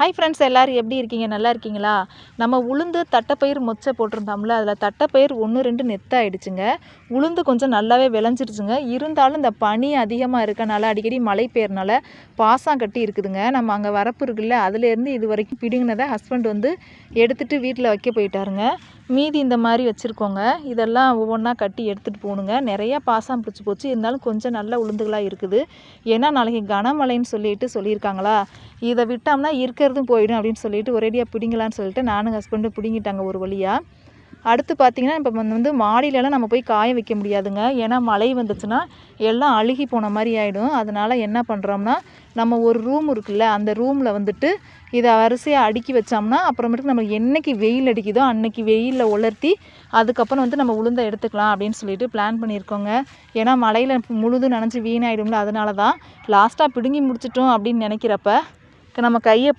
Hi friends எல்லோரும் எப்படி இருக்கீங்க? நல்லா இருக்கீங்களா? நம்ம உளுந்து தட்டைப்பயிர் மொச்சை போட்டிருந்தோம்ல அதில் தட்டைப்பயிர் ஒன்று ரெண்டு நெத்தாயிடுச்சுங்க. உளுந்து கொஞ்சம் நல்லாவே விளைஞ்சிருச்சுங்க. இருந்தாலும் இந்த பனி அதிகமாக இருக்கனால அடிக்கடி மழை பெயர்னால பாசம் கட்டி இருக்குதுங்க. நம்ம அங்கே வரப்பு இருக்குல்ல அதுலேருந்து இது வரைக்கும் பிடுங்கினதை ஹஸ்பண்ட் வந்து எடுத்துகிட்டு வீட்டில் வைக்க போயிட்டாருங்க. மீதி இந்த மாதிரி வச்சுருக்கோங்க. இதெல்லாம் ஒவ்வொன்றா கட்டி எடுத்துகிட்டு போகணுங்க. நிறையா பாசம் பிடிச்சி போச்சு. இருந்தாலும் கொஞ்சம் நல்ல உளுந்துகளாக இருக்குது. ஏன்னா நாளைக்கு கனமழைன்னு சொல்லிட்டு சொல்லியிருக்காங்களா? இதை விட்டோம்னா இருக்க இருக்கிறதும் போயிடும் அப்படின்னு சொல்லிட்டு ஒரேடியாக பிடிங்கலான்னு சொல்லிட்டு நானும் ஹஸ்பண்டும் பிடிங்கிட்டாங்க ஒரு வழியாக அடுத்து பார்த்திங்கன்னா இப்போ வந்து மாடியிலலாம் நம்ம போய் காய வைக்க முடியாதுங்க. ஏன்னா மழை வந்துச்சுன்னா எல்லாம் அழுகி போன மாதிரி ஆகிடும் அதனால் என்ன பண்ணுறோம்னா நம்ம ஒரு ரூம் இருக்குல்ல அந்த ரூமில் வந்துட்டு இதை வரிசையாக அடுக்கி வச்சோம்னா அப்புறமேட்டுக்கு நம்ம என்றைக்கு வெயில் அடிக்குதோ அன்னைக்கு வெயிலில் உலர்த்தி அதுக்கப்புறம் வந்து நம்ம உளுந்த எடுத்துக்கலாம் அப்படின்னு சொல்லிட்டு பிளான் பண்ணியிருக்கோங்க. ஏன்னா மழையில் முழுதும் நனைஞ்சி வீணாயிடும்ல அதனால தான் லாஸ்ட்டாக பிடுங்கி முடிச்சிட்டோம் அப்படின்னு நினைக்கிறப்ப நம்ம கையை